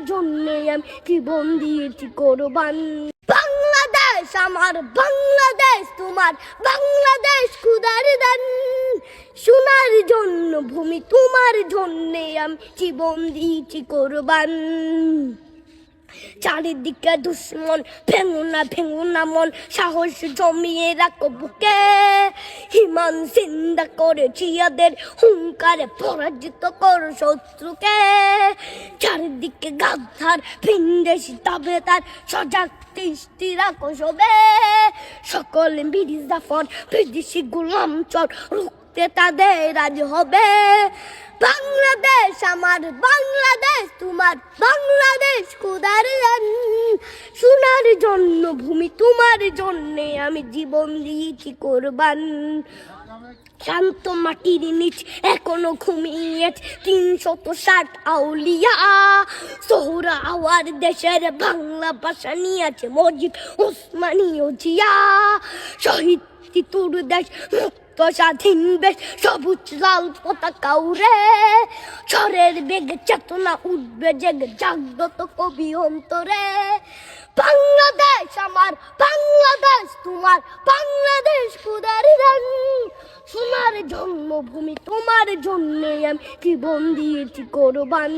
জন্যে আমি বাংলাদেশ, আমার বাংলাদেশ, তোমার বাংলাদেশ খুদার দান। সোনার জন্য ভূমি তোমার জন্যে আমি জীবন দিয়েছি কোরবান? চারিদিকে দুশ্মন ভেঙো না ভেঙো না মন, সাহস জমিয়ে রাখো বুকে। হিমান চিন্তা করে চিয়াদের হুঙ্কারে, পরাজিত করো শত্রুকে। চারিদিকে গাদ্ধার ভিনদেশি তবে তার সজাগ দৃষ্টি রাখো সবে। সকল মির্জাফর, বিদেশি গোলাম চর, রুখতে তাদের রাজ হবে। বাংলাদেশ আমার, বাংলাদেশ তোমার বাংলাদেশ খুদার সোনার জন্য ভূমি তোমার জন্যে আমি জীবন দিয়েছি কোরবান। শান্ত মাটির নিচ এখনও ঘুমিয়ে তিনশত ষাট আউলিয়া। সোহরা আওয়ার দেশের বাংলা ভাষা নিয়েছে মজিদ ওসমানীয় জিয়া। শহীদ দেশ, মুক্ত স্বাধীন বেশ সবুজ লাল পতাকা উড়ে। ঝড়ের বেগে চেতনা উঠবে, জেগে জাগ্রত কবি অন্তরে। বাংলাদেশ আমার, বাংলাদেশ তোমার, বাংলাদেশ কুদার রান। সোনার জন্মভূমি, তোমার জন্যে আমি জীবন দিয়েছি কোরবান?